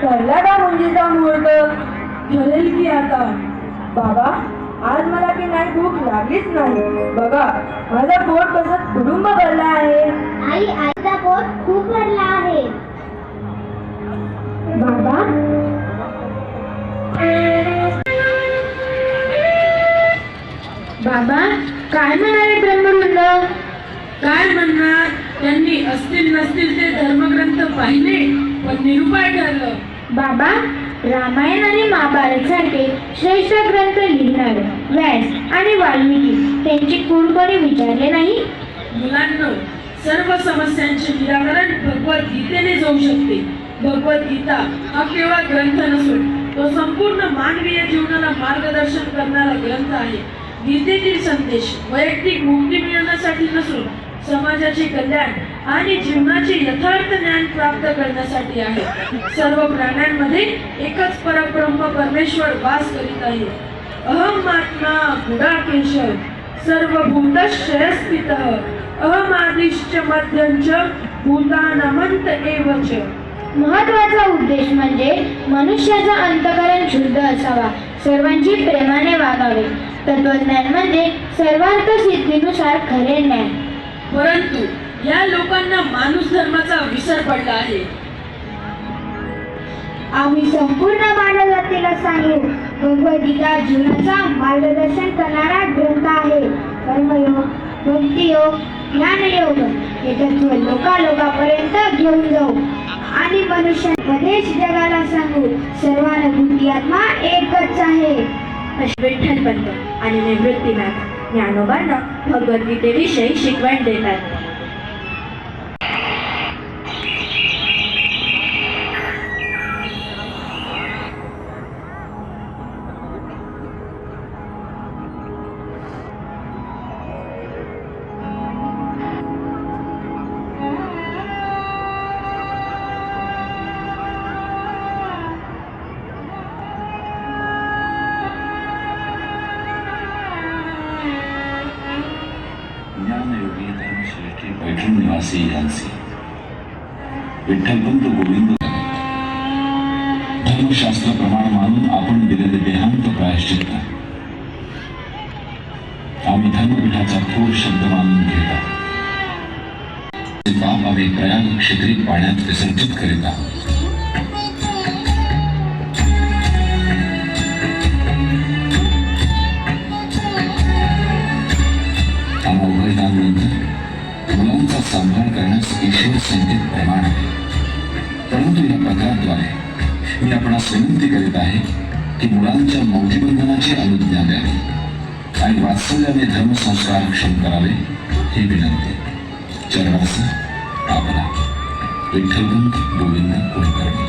ठरला का मुंजीचा मुहूर्त ठरेल की आता? बाबा आज मला की नाही भूक लागलीच नाही. बघा माझा पोट कसं कुटुंब भरला आहे. आई आईचा पोट खूप भरला आहे. बाबा? बाबा काय म्हणाले ब्रह्मवृंद काय म्हणणार? त्यांनी असतील नसतील ते धर्मग्रंथ पाहिले पण निरुपाय ठरलं. बाबा रामायण आणि महाभारत सारखे श्रेष्ठ ग्रंथ लिहिणारे व्यास आणि वाल्मिकी त्यांची कोणी विचारले नाही? मुलांना सर्व समस्यांचे निराकरण भगवद्गीतेने जाऊ शकते. भगवद्गीता हा केवळ ग्रंथ नसून तो संपूर्ण मानवीय जीवनाला मार्गदर्शन करणारा ग्रंथ आहे. गीतेतील संदेश वैयक्तिक मुक्ती मिळवण्यासाठी नसून समाजाचे कल्याण आणि जीवनाचे यथार्थ ज्ञान प्राप्त करण्यासाठी आहे. सर्व प्राण्यांमध्ये एकच परब्रह्म परमेश्वर वास करीत आहे. अहम आत्मा गुडाकेश सर्वभूतश्रयस्थित. अहमादिश्च मध्यंच भूतानमंत एवच. महत्त्वाचा उद्देश म्हणजे मनुष्याचा अंतकरण शुद्ध असावा. सर्वांची प्रेमाने वागावे. तत्वज्ञान म्हणजे सर्वार्थ सिद्धीनुसार खरे ज्ञान. परंतु या लोकांना माणूस धर्माचा विसर पडला आहे. आम्ही संपूर्ण मानव जातीला सांगू भगवद्गीता जीवनाचा मार्गदर्शन करणारा ग्रंथ आहे. कर्मयोग भक्तियोग ज्ञानयोग हे तत्व लोकालोकापर्यंत घेऊन जाऊ. आणि मनुष्यामध्ये जगाला सांगू सर्वानुभूती आत्मा एकच आहे. विठ्ठल पंत आणि निवृत्तीनाथ. ज्ञानोबांना भगवद्गीतेविषयी शिकवण देतात धर्मश्रेष्ठी पैठण निवासी यांचे विठ्ठलपंत गोविंद. धर्मशास्त्राप्रमाणे मानून आपण दिलेले देहांत प्रायश्चित्त. आम्ही धर्मपीठाचा थोर शब्द मानून घेत आहोत. ते पाप आम्ही प्रयाग क्षेत्रित पाण्यात विसर्जित करीत आहोत. आम्हाला उभयतांनंतर सांभाळ करण्यास ईश्वर संकेत प्रमाण आहे. परंतु या पत्राद्वारे मी आपणास विनंती करीत आहे की मुलांच्या मौजीबंधनाची अनुज्ञा द्यावी आणि वात्सल्याने धर्मसंस्कार क्षम करावे ही विनंती. चरणास आपला विठ्ठलपंत गोविंद कुलकर्णी.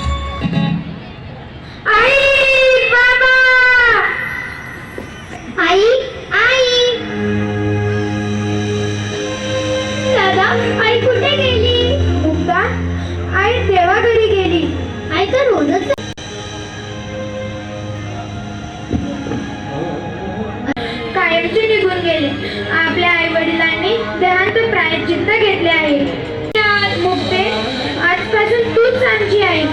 आजपासून तूच आई.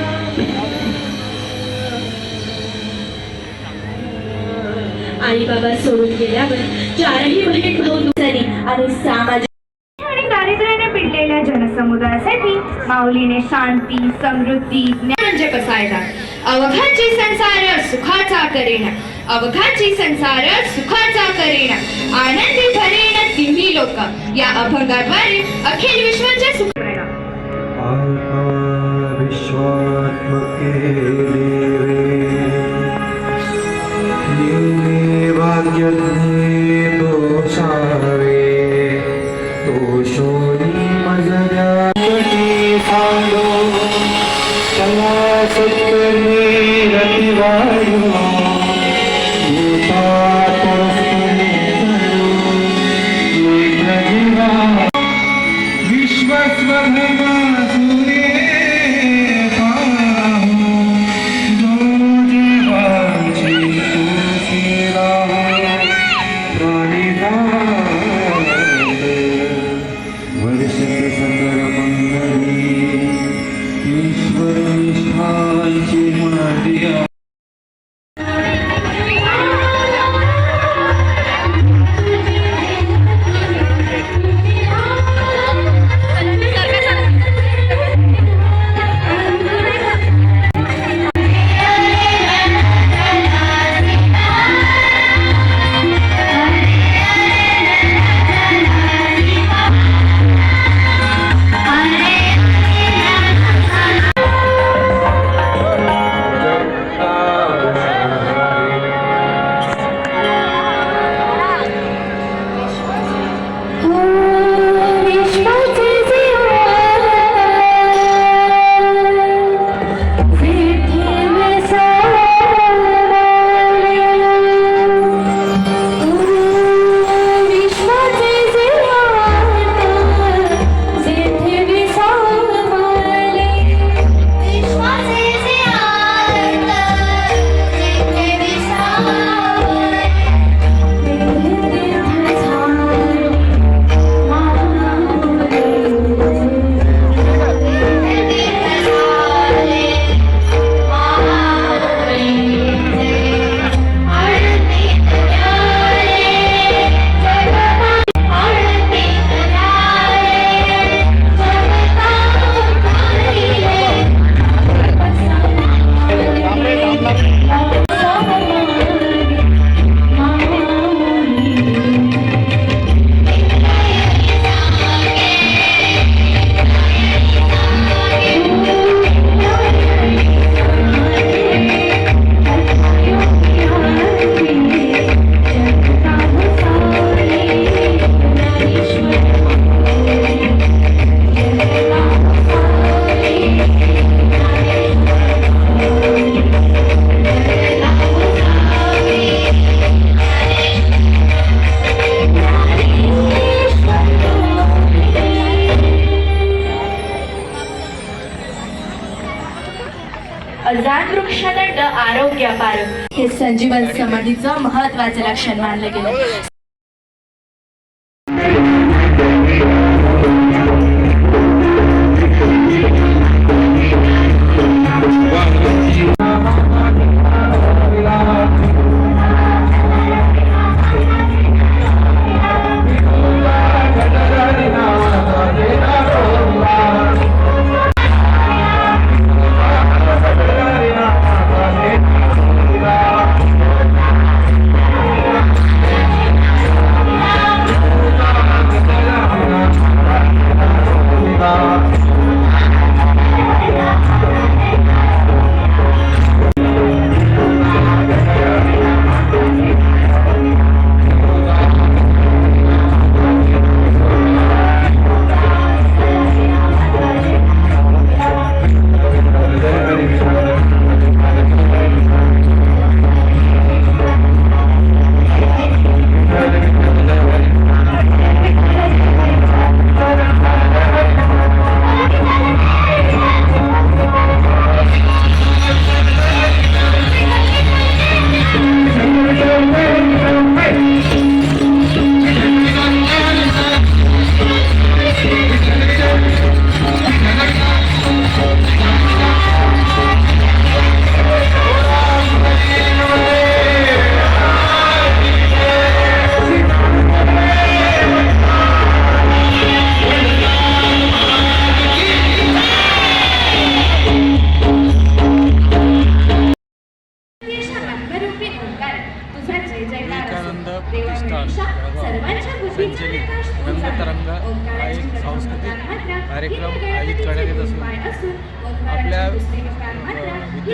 बाबा सोडून गेल्यावर चारही बहीण भाऊ दुसरी आणि सामाजिक आणि दारिद्र्याने पिडलेल्या जनसमुदायासाठी माऊलीने शांती समृद्धी म्हणजे कसायला अवघाची संसार सुखाचा करेन. अवघाची संसार सुखाचा करेन. आनंदी भरेन तिन्ही लोक. या अभंगाद्वारे अखिल विश्वाच्या सुख शोरी मजऱ्या कटी सांगो चला सत्कर्मी मोक्षदंड आरोग्यापार. हे संजीवन समाधीचं महत्वाचं लक्षण मानलं गेलं.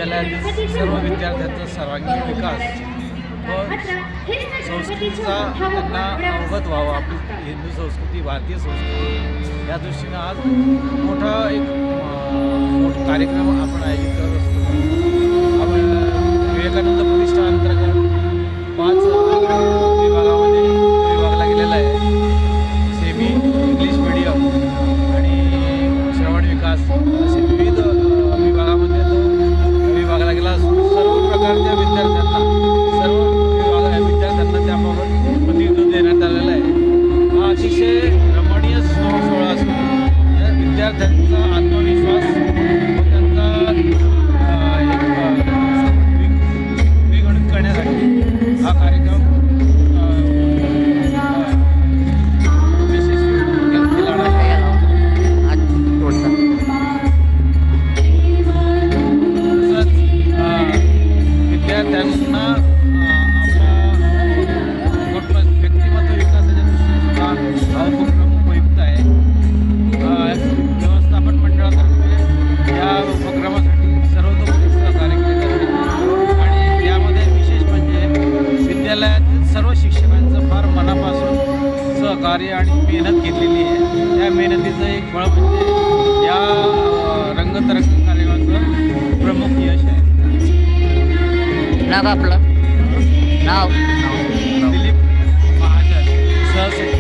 महाविद्यालयात सर्व विद्यार्थ्यांचा सर्वांगीण विकास व संस्कृतीचा त्यांना अवगत व्हावा. आपली हिंदू संस्कृती भारतीय संस्कृती या दृष्टीनं आज मोठा एक मोठा कार्यक्रम आपण आयोजित करत असतो. आपण विवेकानंद विद्यार्थ्यांचा आत्मविश्वास व त्यांचा एक अ, वि- विगणित करण्यासाठी हा कार्यक्रम विद्यार्थ्यांना मेहनत घेतलेली आहे. त्या मेहनतीचं एक फळ म्हणजे या रंगतरंग कार्यक्रमाचं प्रमुख यश आहे. नाव आपलं? नाव? दिलीप महाजन सहसे